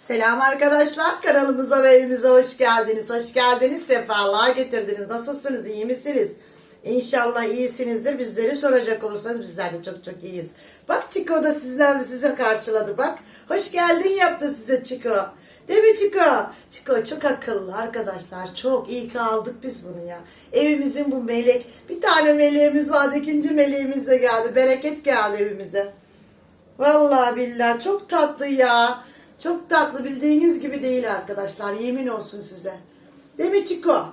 Selam arkadaşlar kanalımıza ve evimize hoş geldiniz. Hoş geldiniz. Sefalığa getirdiniz. Nasılsınız? iyi misiniz? İnşallah iyisinizdir. Bizleri soracak olursanız bizler de çok çok iyiyiz. Bak Çiko da sizden size karşıladı. Bak hoş geldin yaptı size Çiko. Değil mi Çiko? Çiko çok akıllı arkadaşlar. Çok iyi ki aldık biz bunu ya. Evimizin bu melek. Bir tane meleğimiz vardı. ikinci meleğimiz de geldi. Bereket geldi evimize. Vallahi billahi çok tatlı ya. Çok tatlı bildiğiniz gibi değil arkadaşlar. Yemin olsun size. Değil mi Çiko?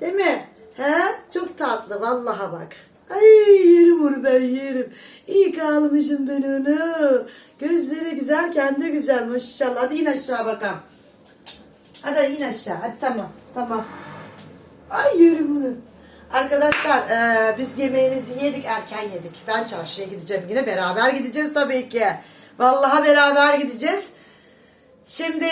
Değil mi? He? Çok tatlı vallaha bak. Ay yerim onu ben yerim. İyi ki almışım ben onu. Gözleri güzel, kendi güzel maşallah. Hadi in aşağı bakalım. Hadi in aşağı. Hadi tamam. Tamam. Ay yerim onu. Arkadaşlar eee, biz yemeğimizi yedik erken yedik. Ben çarşıya gideceğim yine beraber gideceğiz tabii ki. Vallahi beraber gideceğiz. Şimdi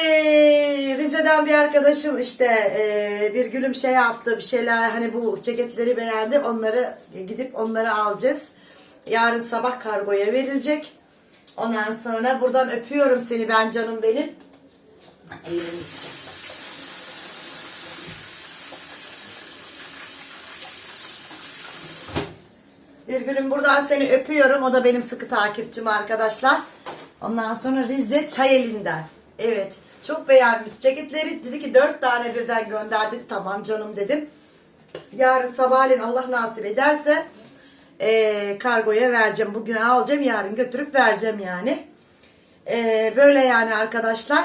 Rize'den bir arkadaşım işte eee, bir gülüm şey yaptı bir şeyler hani bu ceketleri beğendi onları gidip onları alacağız. Yarın sabah kargoya verilecek. Ondan sonra buradan öpüyorum seni ben canım benim. Bir günüm buradan seni öpüyorum. O da benim sıkı takipçim arkadaşlar. Ondan sonra Rize Çayeli'nden. Evet. Çok beğenmiş ceketleri. Dedi ki dört tane birden gönder dedi. Tamam canım dedim. Yarın sabahleyin Allah nasip ederse eee, kargoya vereceğim. Bugün alacağım yarın götürüp vereceğim yani. Eee, böyle yani arkadaşlar.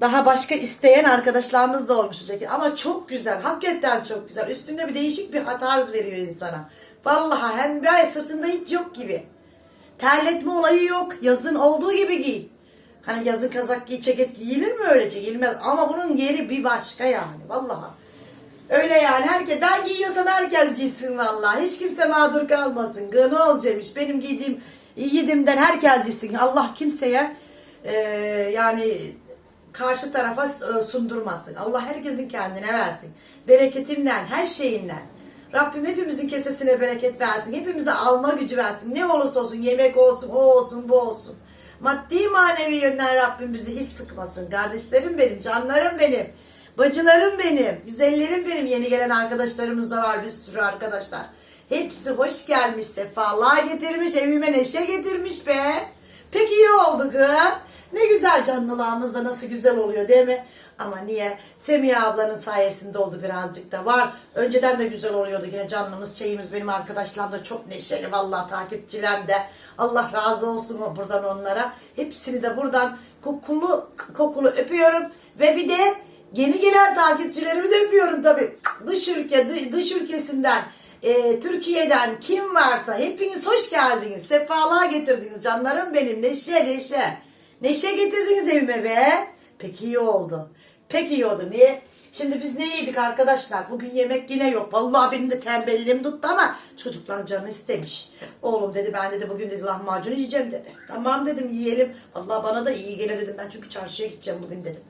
Daha başka isteyen arkadaşlarımız da olmuş ceket. Ama çok güzel. Hakikaten çok güzel. Üstünde bir değişik bir tarz veriyor insana. Vallahi hem bir sırtında hiç yok gibi. Terletme olayı yok. Yazın olduğu gibi giy. Hani yazın kazak giy, ceket giyilir mi öylece? Giyilmez. Ama bunun yeri bir başka yani. Vallahi. Öyle yani herkes ben giyiyorsam herkes giysin vallahi. Hiç kimse mağdur kalmasın. Gını olacakmış. Benim giydiğim yediğimden herkes giysin. Allah kimseye e, yani karşı tarafa e, sundurmasın. Allah herkesin kendine versin. Bereketinden, her şeyinden. Rabbim hepimizin kesesine bereket versin. Hepimize alma gücü versin. Ne olursa olsun yemek olsun, o olsun, bu olsun. Maddi manevi yönden Rabbim bizi hiç sıkmasın. Kardeşlerim benim, canlarım benim. Bacılarım benim, güzellerim benim. Yeni gelen arkadaşlarımız da var bir sürü arkadaşlar. Hepsi hoş gelmiş, sefalığa getirmiş, evime neşe getirmiş be. Pek iyi oldu kız. Ne güzel canlılığımız da nasıl güzel oluyor değil mi? Ama niye? Semiha ablanın sayesinde oldu birazcık da var. Önceden de güzel oluyordu yine canlımız şeyimiz benim arkadaşlarım da çok neşeli vallahi takipçilerim de. Allah razı olsun buradan onlara. Hepsini de buradan kokulu kokulu öpüyorum. Ve bir de yeni gelen takipçilerimi de öpüyorum tabii. Dış ülke, dış ülkesinden e, Türkiye'den kim varsa hepiniz hoş geldiniz. Sefalığa getirdiniz canlarım benim. Neşe neşe. Neşe getirdiniz evime be. Pek iyi oldu. Pek iyi oldu. Niye? Şimdi biz ne yedik arkadaşlar? Bugün yemek yine yok. Vallahi benim de tembelliğim tuttu ama çocuklar canı istemiş. Oğlum dedi ben dedi bugün dedi lahmacun yiyeceğim dedi. Tamam dedim yiyelim. Vallahi bana da iyi gelir dedim. Ben çünkü çarşıya gideceğim bugün dedim.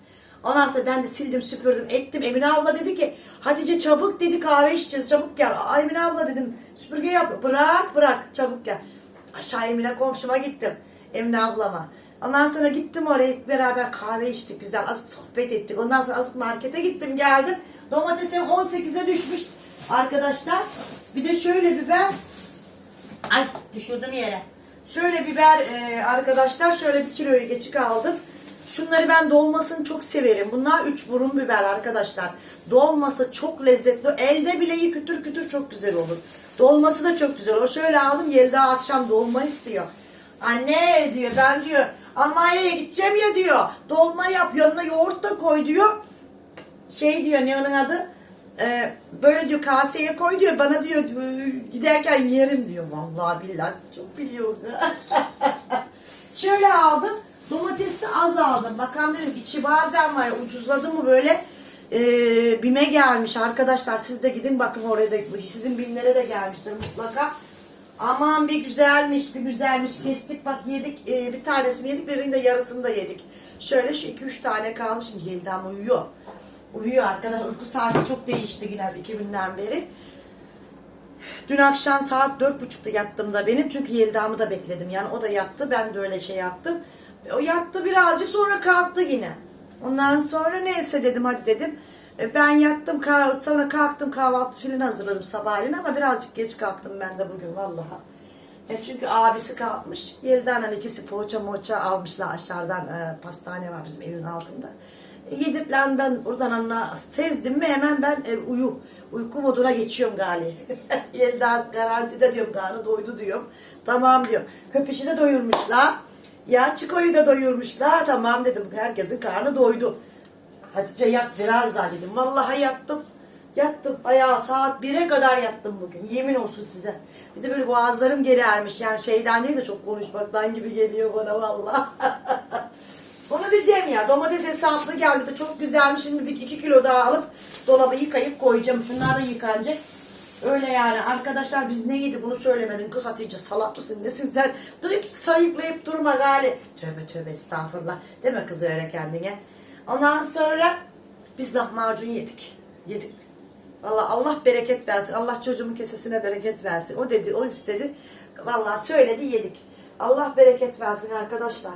Ondan sonra ben de sildim süpürdüm ettim. Emine abla dedi ki Hatice çabuk dedi kahve içeceğiz çabuk gel. Ay Emine abla dedim süpürge yap. Bırak bırak çabuk gel. Aşağı Emine komşuma gittim. Emine ablama. Ondan sonra gittim oraya beraber kahve içtik güzel az sohbet ettik. Ondan sonra azıcık markete gittim geldim. Domatesim 18'e düşmüş arkadaşlar. Bir de şöyle biber. Ay düşürdüm yere. Şöyle biber e, arkadaşlar şöyle bir kiloyu geçik aldım. Şunları ben dolmasını çok severim. Bunlar üç burun biber arkadaşlar. Dolması çok lezzetli. Elde bile iyi kütür kütür çok güzel olur. Dolması da çok güzel. O şöyle aldım Yelda akşam dolma istiyor. Anne diyor ben diyor Almanya'ya gideceğim ya diyor. Dolma yap yanına yoğurt da koy diyor. Şey diyor ne onun adı? Ee, böyle diyor kaseye koy diyor bana diyor giderken yerim diyor. Vallahi billahi çok biliyor. Şöyle aldım. Domatesi az aldım. Bakalım dedim içi bazen var ucuzladı mı böyle e, bime gelmiş arkadaşlar. Siz de gidin bakın oraya da sizin bimlere de gelmiştir mutlaka. Aman bir güzelmiş bir güzelmiş kestik bak yedik e, bir tanesini yedik birinin de yarısını da yedik. Şöyle şu iki üç tane kaldı şimdi yeniden uyuyor. Uyuyor arkadaşlar uyku saati çok değişti yine iki günden beri. Dün akşam saat dört buçukta yattım da benim çünkü Yelda'mı da bekledim. Yani o da yattı ben de öyle şey yaptım. O yattı birazcık sonra kalktı yine. Ondan sonra neyse dedim hadi dedim. E, Ben yattım sonra kalktım kahvaltı filan hazırladım sabahleyin ama birazcık geç kalktım ben de bugün vallahi. E çünkü abisi kalkmış. Yelida'nın ikisi poğaça moğaça almışlar aşağıdan e, pastane var bizim evin altında. E, yedip lan ben buradan anla sezdim mi hemen ben e, uyu. Uyku moduna geçiyorum gali. Yelida garantide diyorum karnı doydu diyorum. Tamam diyorum. Köpüşü de doyurmuşlar. Ya Çiko'yu da doyurmuşlar. Tamam dedim herkesin karnı doydu. Hatice yat biraz daha dedim. Vallahi yattım. Yattım. Ayağı saat 1'e kadar yattım bugün. Yemin olsun size. Bir de böyle boğazlarım geri ermiş. Yani şeyden değil de çok konuşmaktan gibi geliyor bana vallahi. Onu diyeceğim ya domates hesaplı geldi de çok güzelmiş. Şimdi bir iki kilo daha alıp dolaba yıkayıp koyacağım. Şunlar da yıkanacak. Öyle yani arkadaşlar biz ne yedi bunu söylemedin kız Hatice salak mısın nesin sen duyup sayıklayıp durma gali. Tövbe tövbe estağfurullah deme kız öyle kendine. Ondan sonra biz lahmacun yedik. Yedik. Valla Allah bereket versin. Allah çocuğumun kesesine bereket versin. O dedi, o istedi. Valla söyledi, yedik. Allah bereket versin arkadaşlar.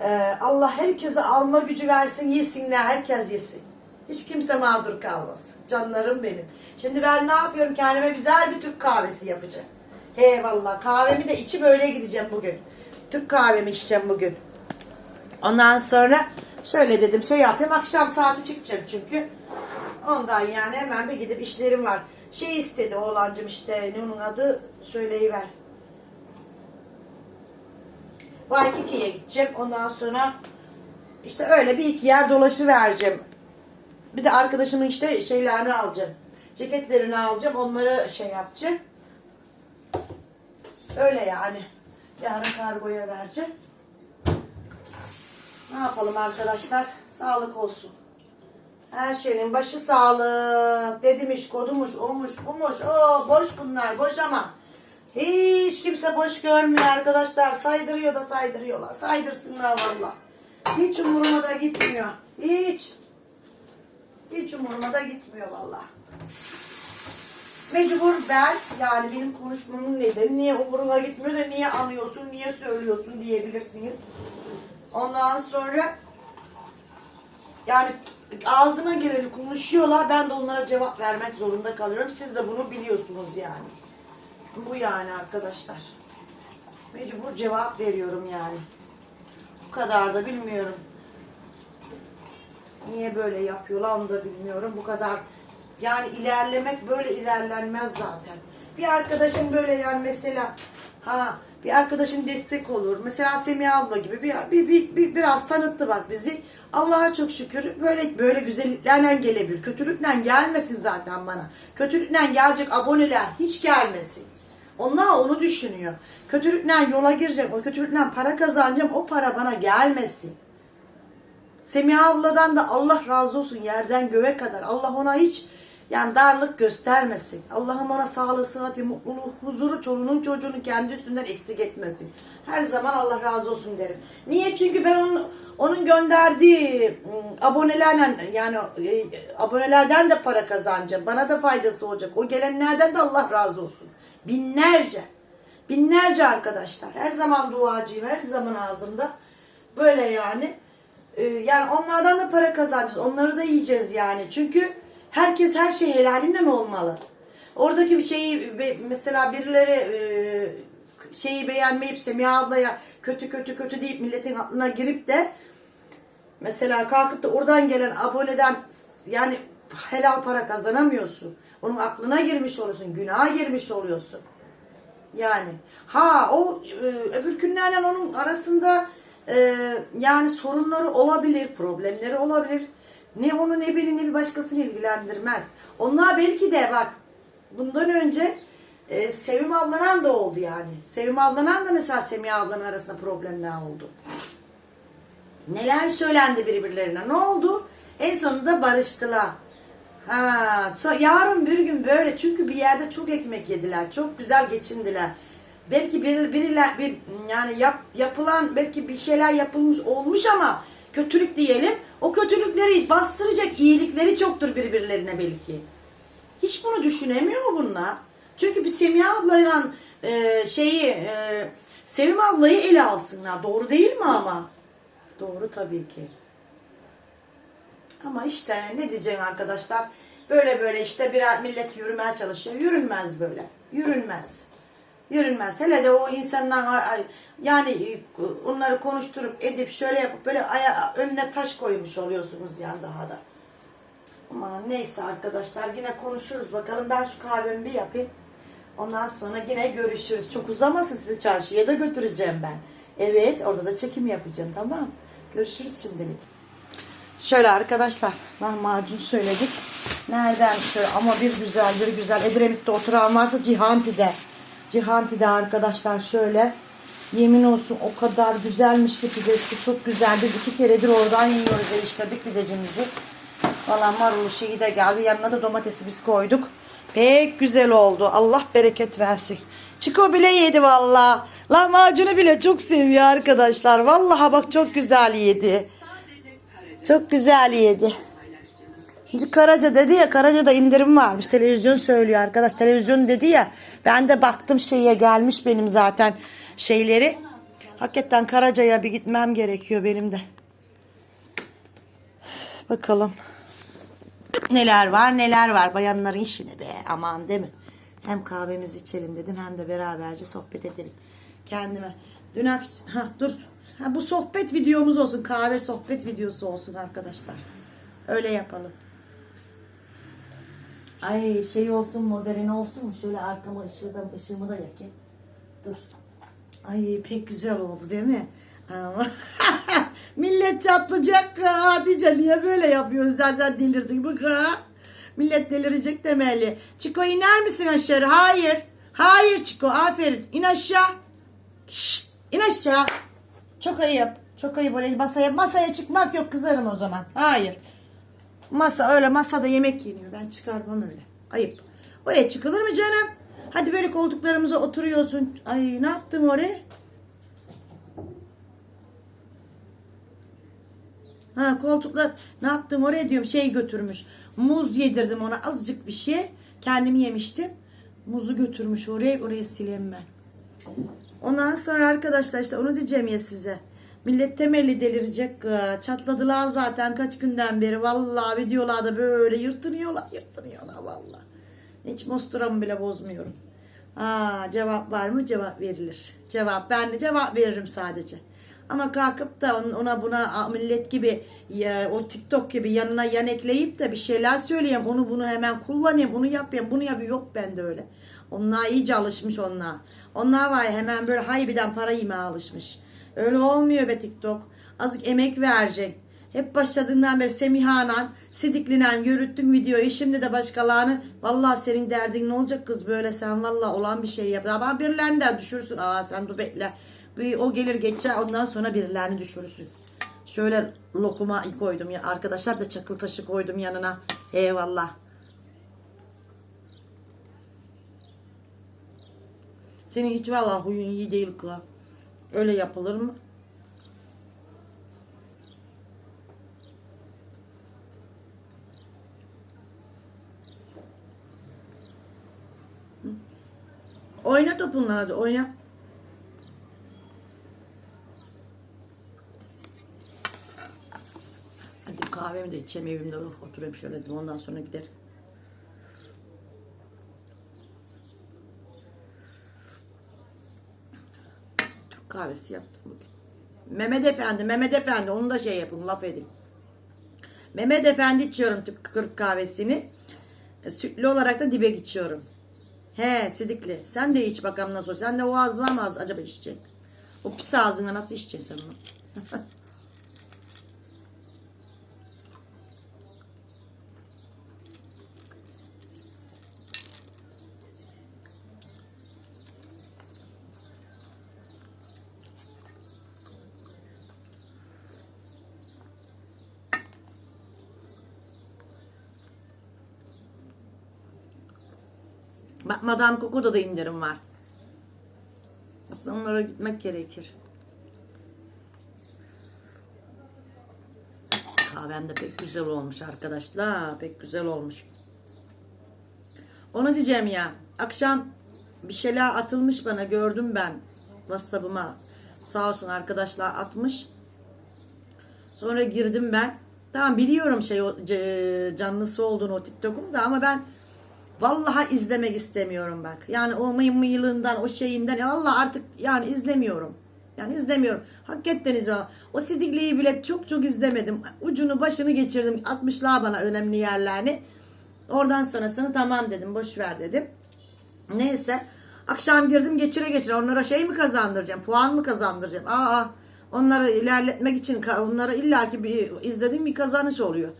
Ee, Allah herkese alma gücü versin, yesinler, herkes yesin. Hiç kimse mağdur kalmasın. Canlarım benim. Şimdi ben ne yapıyorum? Kendime güzel bir Türk kahvesi yapacağım. He valla kahvemi de içip öyle gideceğim bugün. Türk kahvemi içeceğim bugün. Ondan sonra şöyle dedim şey yapayım akşam saati çıkacağım çünkü. Ondan yani hemen bir gidip işlerim var. Şey istedi oğlancım işte ne onun adı söyleyiver. Waikiki'ye gideceğim. Ondan sonra işte öyle bir iki yer dolaşı vereceğim. Bir de arkadaşımın işte şeylerini alacağım. Ceketlerini alacağım. Onları şey yapacağım. Öyle yani. Yarın kargoya vereceğim. Ne yapalım arkadaşlar? Sağlık olsun. Her şeyin başı sağlık. Dedimiş, kodumuş, olmuş, bumuş. Oo, boş bunlar, boş ama. Hiç kimse boş görmüyor arkadaşlar. Saydırıyor da saydırıyorlar. Saydırsınlar valla. Hiç umuruma da gitmiyor. Hiç. Hiç umuruma da gitmiyor valla. Mecbur ben yani benim konuşmamın nedeni niye umuruma gitmiyor da niye anıyorsun, niye söylüyorsun diyebilirsiniz. Ondan sonra yani ağzına geleni konuşuyorlar. Ben de onlara cevap vermek zorunda kalıyorum. Siz de bunu biliyorsunuz yani. Bu yani arkadaşlar. Mecbur cevap veriyorum yani. Bu kadar da bilmiyorum. Niye böyle yapıyorlar onu da bilmiyorum. Bu kadar yani ilerlemek böyle ilerlenmez zaten. Bir arkadaşım böyle yani mesela ha bir arkadaşım destek olur. Mesela Semih abla gibi bir, bir, bir, bir- biraz tanıttı bak bizi. Allah'a çok şükür böyle böyle güzelliklerle gelebilir. Kötülükle gelmesin zaten bana. Kötülükle gelecek aboneler hiç gelmesin. Onlar onu düşünüyor. Kötülükle yola gireceğim, o kötülükle para kazanacağım, o para bana gelmesin. Semiha abladan da Allah razı olsun yerden göğe kadar. Allah ona hiç yani darlık göstermesin. Allah'ım ona sağlığı, sıhhati, mutluluğu, huzuru, çoluğunun çocuğunun kendi üstünden eksik etmesin. Her zaman Allah razı olsun derim. Niye? Çünkü ben onun, onun gönderdiği ım, abonelerle yani e, abonelerden de para kazanacağım. Bana da faydası olacak. O gelenlerden de Allah razı olsun. Binlerce. Binlerce arkadaşlar. Her zaman duacıyım. Her zaman ağzımda. Böyle yani. Ee, yani onlardan da para kazanacağız. Onları da yiyeceğiz yani. Çünkü herkes her şey helalinden olmalı. Oradaki bir şeyi mesela birileri e, şeyi beğenmeyip Semiha ablaya kötü kötü kötü deyip milletin aklına girip de mesela kalkıp da oradan gelen aboneden yani helal para kazanamıyorsun. Onun aklına girmiş oluyorsun. Günaha girmiş oluyorsun. Yani ha o e, öbür günlerle onun arasında e, yani sorunları olabilir, problemleri olabilir. Ne onu ne beni ne bir başkasını ilgilendirmez. Onlar belki de bak bundan önce e, Sevim ablanan da oldu yani. Sevim ablanan da mesela Semih ablanın arasında problemler oldu. Neler söylendi birbirlerine. Ne oldu? En sonunda barıştılar. Ha, so- yarın bir gün böyle çünkü bir yerde çok ekmek yediler. Çok güzel geçindiler. Belki bir, biriler bir yani yap, yapılan belki bir şeyler yapılmış olmuş ama kötülük diyelim. O kötülükleri bastıracak iyilikleri çoktur birbirlerine belki. Hiç bunu düşünemiyor mu bunlar? Çünkü bir Semiha ablayla e, şeyi e, Sevim ablayı ele alsınlar. Doğru değil mi ama? Doğru tabii ki. Ama işte ne diyeceğim arkadaşlar? Böyle böyle işte bir millet yürümeye çalışıyor. Yürünmez böyle. Yürünmez. Yürünmez. Hele de o insanlar yani e, onları konuşturup edip şöyle yapıp böyle aya, önüne taş koymuş oluyorsunuz yani daha da. Ama neyse arkadaşlar yine konuşuruz bakalım. Ben şu kahvemi bir yapayım. Ondan sonra yine görüşürüz. Çok uzamasın sizi çarşıya da götüreceğim ben. Evet orada da çekim yapacağım tamam. Görüşürüz şimdilik. Şöyle arkadaşlar lahmacun söyledik. Nereden şöyle ama bir güzel bir güzel. Edremit'te oturan varsa Cihan Pide. Cihan Pide arkadaşlar şöyle. Yemin olsun o kadar güzelmiş ki pidesi çok güzel. Biz iki keredir oradan yiyoruz değiştirdik pidecimizi. Valla marulu şeyi de geldi. Yanına da domatesi biz koyduk. Pek güzel oldu. Allah bereket versin. Çiko bile yedi valla. Lahmacunu bile çok seviyor arkadaşlar. Vallahi bak çok güzel yedi. Çok güzel yedi. Şimdi Karaca dedi ya Karaca'da indirim varmış. Televizyon söylüyor arkadaş. Televizyon dedi ya. Ben de baktım şeye gelmiş benim zaten şeyleri. Hakikaten Karaca'ya bir gitmem gerekiyor benim de. Bakalım. Neler var neler var. Bayanların işine be aman değil mi? Hem kahvemizi içelim dedim hem de beraberce sohbet edelim. Kendime. Dün akşam... Ha, dur. Ha, bu sohbet videomuz olsun. Kahve sohbet videosu olsun arkadaşlar. Öyle yapalım. Ay şey olsun modern olsun mu? Şöyle arkama ışığı da, ışığımı da yakayım. Dur. Ay pek güzel oldu değil mi? Millet çatlayacak ha. Hatice niye böyle yapıyorsun zaten delirdik bak ha. Millet delirecek demeli. Çiko iner misin aşağı? Hayır. Hayır Çiko aferin. İn aşağı. Şşt, in aşağı. Çok ayıp. Çok ayıp öyle masaya masaya çıkmak yok kızarım o zaman. Hayır. Masa öyle masada yemek yeniyor. Ben çıkarmam öyle. Ayıp. Oraya çıkılır mı canım? Hadi böyle koltuklarımıza oturuyorsun. Ay ne yaptım oraya? Ha koltuklar ne yaptım oraya diyorum şey götürmüş. Muz yedirdim ona azıcık bir şey. Kendim yemiştim. Muzu götürmüş oraya oraya sileyim ben. Ondan sonra arkadaşlar işte onu diyeceğim ya size. Millet temelli delirecek. ıı, Çatladılar zaten kaç günden beri. Vallahi videolarda böyle yırtınıyorlar yırtınıyorlar vallahi. Hiç mosturamı bile bozmuyorum. Aa, cevap var mı? Cevap verilir. Cevap ben de cevap veririm sadece. Ama kalkıp da on- ona buna millet gibi ya, o TikTok gibi yanına yan ekleyip de bir şeyler söyleyeyim. Onu bunu hemen kullanayım. Onu yapayım. Bunu yapayım. Yok bende öyle. Onlar iyice alışmış onlar. Onlar var ya hemen böyle haybiden para yemeye alışmış. Öyle olmuyor be TikTok. Azıcık emek vereceksin. Hep başladığından beri Semiha'nan, Sidikli'nen yürüttün videoyu. Şimdi de başkalarını. Vallahi senin derdin ne olacak kız böyle sen vallahi olan bir şey yap. Ama birilerini de düşürürsün. Aa sen dur bekle. Bir, o gelir geçer ondan sonra birilerini düşürürsün. Şöyle lokuma koydum ya. Arkadaşlar da çakıl taşı koydum yanına. Eyvallah. Senin hiç vallahi huyun iyi değil kız. Öyle yapılır mı? Oyna topunla hadi oyna. Hadi kahvemi de içeyim evimde oturayım şöyle ondan sonra giderim. Kahvesi yaptım bugün. Mehmet Efendi, Mehmet Efendi onu da şey yapın laf edin. Mehmet Efendi içiyorum Türk Kırk kahvesini. E, Sütlü olarak da dibek içiyorum. He sidikli. Sen de iç bakalım nasıl. Sen de o var mı acaba içecek? O pis ağzına nasıl içeceksin onu? Bak Madame Coco'da da indirim var. Aslında onlara gitmek gerekir. Kahvem de pek güzel olmuş arkadaşlar. Pek güzel olmuş. Onu diyeceğim ya. Akşam bir şeyler atılmış bana gördüm ben. Whatsapp'ıma. Sağ olsun arkadaşlar atmış. Sonra girdim ben. Tamam biliyorum şey canlısı olduğunu o TikTok'un da ama ben vallahi izlemek istemiyorum bak. Yani o mıy mıylığından o şeyinden vallahi artık yani izlemiyorum. Yani izlemiyorum. Hakikaten izliyorum. O sidikliği bile çok çok izlemedim. Ucunu başını geçirdim. Atmışlar bana önemli yerlerini. Oradan sonrasını tamam dedim. Boş ver dedim. Neyse. Akşam girdim geçire geçire. Onlara şey mi kazandıracağım? Puan mı kazandıracağım? Aa, onları ilerletmek için onlara illaki bir izlediğim bir kazanış oluyor.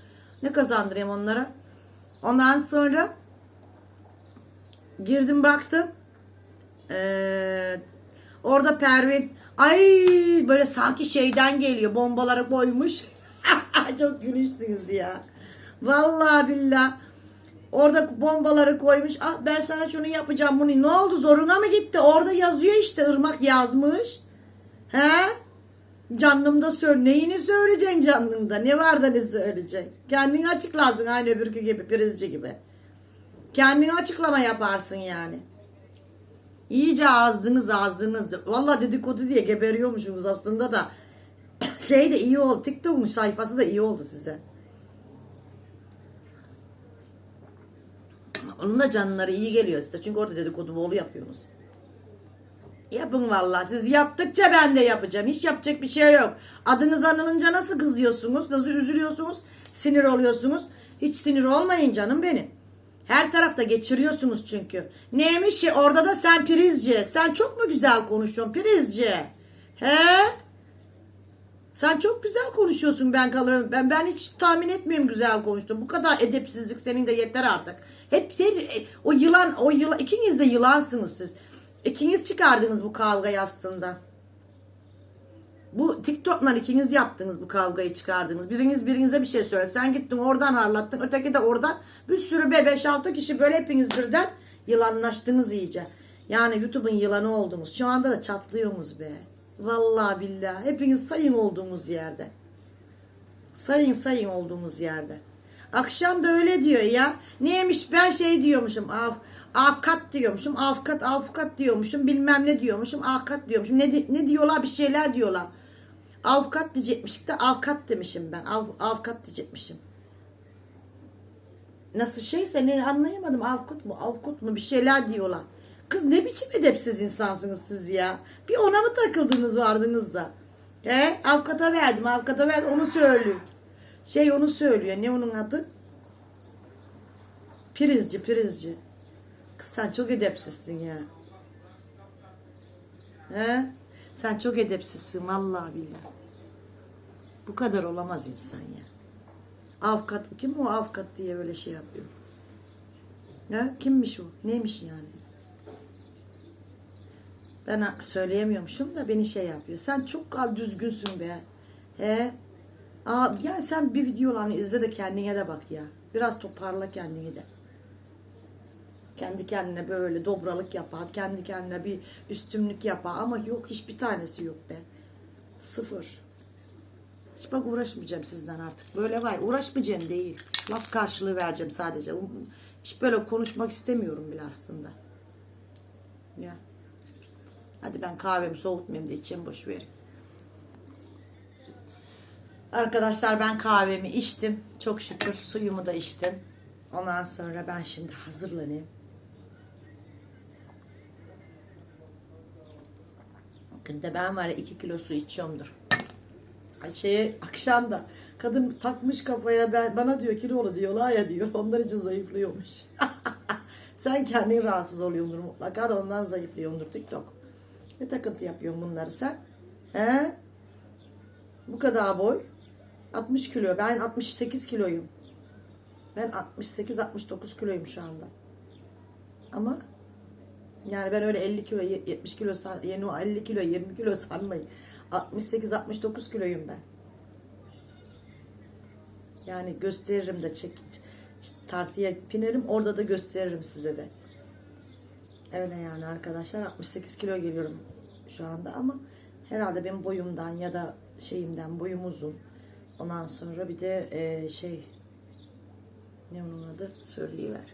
Ne kazandırayım onlara? Ondan sonra girdim baktım. Ee, orada Pervin ay böyle sanki şeyden geliyor bombaları koymuş. Çok gülüşsünüz ya. Vallahi billah. Orada bombaları koymuş. Ah ben sana şunu yapacağım bunu. Ne oldu zoruna mı gitti? Orada yazıyor işte ırmak yazmış. He? Canlımda söyle. Neyini söyleyeceksin canlımda? Ne var da ne söyleyeceksin? Kendini açıklarsın aynı öbürkü gibi, prizci gibi. Kendini açıklama yaparsın yani. İyice azdınız azdınız. Valla dedikodu diye geberiyormuşsunuz aslında da. Şey de iyi oldu. TikTok'un sayfası da iyi oldu size. Onun da canları iyi geliyor size. Çünkü orada dedikodu bolu yapıyorsunuz. Yapın vallahi. Siz yaptıkça ben de yapacağım. Hiç yapacak bir şey yok. Adınız anılınca nasıl kızıyorsunuz? Nasıl üzülüyorsunuz? Sinir oluyorsunuz? Hiç sinir olmayın canım benim. Her tarafta geçiriyorsunuz çünkü. Neymiş ya orada da sen prizci. Sen çok mu güzel konuşuyorsun prizci? He? Sen çok güzel konuşuyorsun ben kalırım. Ben ben hiç tahmin etmiyorum güzel konuştun. Bu kadar edepsizlik senin de yeter artık. Hep sen, o yılan o yılan ikiniz de yılansınız siz. İkiniz çıkardınız bu kavgayı aslında. Bu TikTok'la ikiniz yaptınız bu kavgayı çıkardınız. Biriniz birinize bir şey söyle. Sen gittin oradan harlattın. Öteki de oradan. Bir sürü be 5-6 kişi böyle hepiniz birden yılanlaştınız iyice. Yani YouTube'un yılanı oldunuz. Şu anda da çatlıyorsunuz be. Vallahi billahi. Hepiniz sayın olduğumuz yerde. Sayın sayın olduğumuz yerde. Akşam da öyle diyor ya. Neymiş ben şey diyormuşum. Av, avkat diyormuşum. Avkat avkat diyormuşum. Bilmem ne diyormuşum. Avkat diyormuşum. Ne, ne diyorlar bir şeyler diyorlar. Avukat diyecekmişik de avkat demişim ben. Av, avkat diyecekmişim. Nasıl şeyse ne anlayamadım. Avkut mu avkut mu bir şeyler diyorlar. Kız ne biçim edepsiz insansınız siz ya. Bir ona mı takıldınız vardınız da. He? Avukata verdim avukata verdim onu söylüyor. Şey onu söylüyor. Ne onun adı? Prizci prizci. Kız sen çok edepsizsin ya. He? Sen çok edepsizsin vallahi billahi. Bu kadar olamaz insan ya. Avukat kim o avukat diye böyle şey yapıyor. Ya kimmiş o? Neymiş yani? Ben söyleyemiyormuşum da beni şey yapıyor. Sen çok kal düzgünsün be. He? Aa, yani sen bir videolarını izle de kendine de bak ya. Biraz toparla kendini de. Kendi kendine böyle dobralık yapar. Kendi kendine bir üstünlük yapar. Ama yok hiçbir tanesi yok be. Sıfır. Hiç bak uğraşmayacağım sizden artık. Böyle var. Uğraşmayacağım değil. Laf karşılığı vereceğim sadece. Hiç böyle konuşmak istemiyorum bile aslında. Ya. Hadi ben kahvemi soğutmayayım da içeyim boş verin. Arkadaşlar ben kahvemi içtim. Çok şükür suyumu da içtim. Ondan sonra ben şimdi hazırlanayım. Günde ben var ya 2 kilo su içiyorumdur. Ay Şeye akşam da kadın takmış kafaya ben, bana diyor kilolu diyorlar ya diyor. Onlar için zayıflıyormuş. sen kendin rahatsız oluyordur mutlaka da ondan zayıflıyordur TikTok. Ne takıntı yapıyorsun bunları sen? He? Bu kadar boy. 60 kilo. Ben 68 kiloyum. Ben 68-69 kiloyum şu anda. Ama yani ben öyle 50 kilo, 70 kilo, o 50 kilo, 20 kilo sanmayın. 68-69 kiloyum ben. Yani gösteririm de çek, tartıya binerim orada da gösteririm size de. Öyle yani arkadaşlar 68 kilo geliyorum şu anda ama herhalde benim boyumdan ya da şeyimden boyum uzun. Ondan sonra bir de e, şey ne onun adı söyleyiver.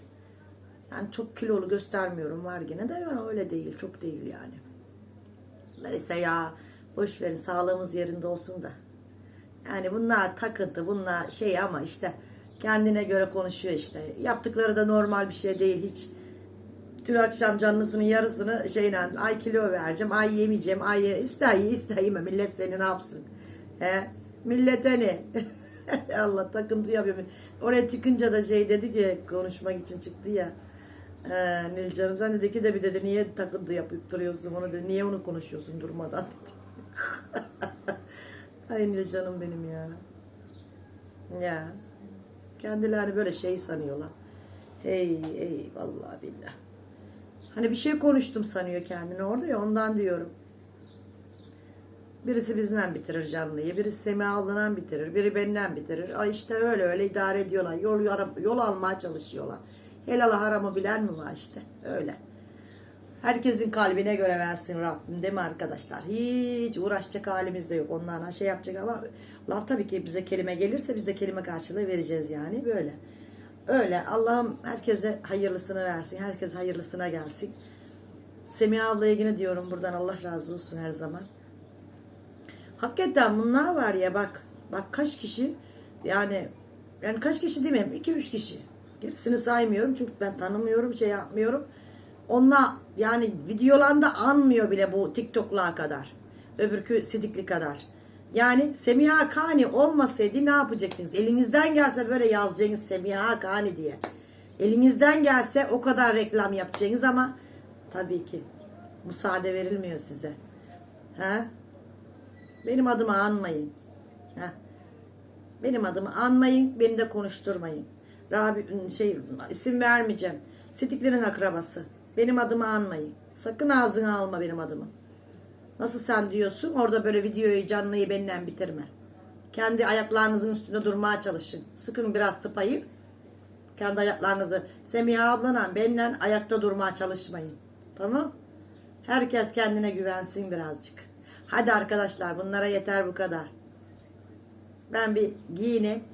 Yani çok kilolu göstermiyorum var gene de ya öyle değil çok değil yani. Neyse ya boş verin sağlığımız yerinde olsun da. Yani bunlar takıntı, bunlar şey ama işte kendine göre konuşuyor işte. Yaptıkları da normal bir şey değil hiç. Dün akşam canlısının yarısını şeyle ay kilo vereceğim, ay yemeyeceğim, ay ye- ister ye ister yeme millet seni ne yapsın? He? Millete ne? Allah takıntı yapıyor. Oraya çıkınca da şey dedi ki konuşmak için çıktı ya. Ee, Nilcanım sen dedi ki de bir dedi niye takıntı yapıp duruyorsun onu dedi. Niye onu konuşuyorsun durmadan dedi. Ay Nilcanım benim ya. Ya. Kendilerini böyle şey sanıyorlar. Hey hey vallahi billah. Hani bir şey konuştum sanıyor kendini orada ya ondan diyorum. Birisi bizden bitirir canlıyı, birisi Semiha'lıdan bitirir, biri benden bitirir. Ay işte öyle öyle idare ediyorlar. Yol, yol almaya çalışıyorlar. Helal haramı bilen mi var işte öyle. Herkesin kalbine göre versin Rabbim değil mi arkadaşlar? Hiç uğraşacak halimiz de yok. Onlarla şey yapacak ama laf tabii ki bize kelime gelirse biz de kelime karşılığı vereceğiz yani böyle. Öyle Allah'ım herkese hayırlısını versin. Herkes hayırlısına gelsin. Semiha ablaya yine diyorum buradan Allah razı olsun her zaman. Hakikaten bunlar var ya bak. Bak kaç kişi yani yani kaç kişi demeyeyim 2-3 kişi. Gerisini saymıyorum çünkü ben tanımıyorum şey yapmıyorum. Onlar yani videolarında anmıyor bile bu TikTok'la kadar. Öbürkü sidikli kadar. Yani Semiha Kani olmasaydı ne yapacaktınız? Elinizden gelse böyle yazacaksınız Semiha Kani diye. Elinizden gelse o kadar reklam yapacaksınız ama tabii ki müsaade verilmiyor size. He? Benim adımı anmayın. Heh. Benim adımı anmayın, beni de konuşturmayın. Rabi, şey isim vermeyeceğim. Sidiklerin akrabası. Benim adımı anmayın. Sakın ağzına alma benim adımı. Nasıl sen diyorsun? Orada böyle videoyu canlıyı benden bitirme. Kendi ayaklarınızın üstünde durmaya çalışın. Sıkın biraz tıpayı. Kendi ayaklarınızı. Semiha ablanla benimle ayakta durmaya çalışmayın. Tamam? Herkes kendine güvensin birazcık. Hadi arkadaşlar bunlara yeter bu kadar. Ben bir giyineyim.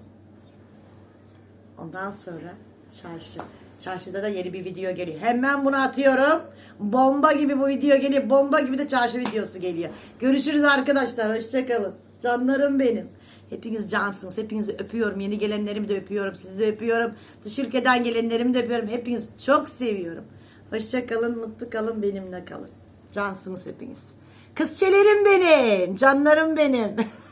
Ondan sonra çarşı. Çarşıda da yeni bir video geliyor. Hemen bunu atıyorum. Bomba gibi bu video geliyor. Bomba gibi de çarşı videosu geliyor. Görüşürüz arkadaşlar. Hoşçakalın. Canlarım benim. Hepiniz cansınız. Hepinizi öpüyorum. Yeni gelenlerimi de öpüyorum. Sizi de öpüyorum. Dış ülkeden gelenlerimi de öpüyorum. Hepiniz çok seviyorum. Hoşçakalın. Mutlu kalın. Benimle kalın. Cansınız hepiniz. Kızçelerim benim. Canlarım benim.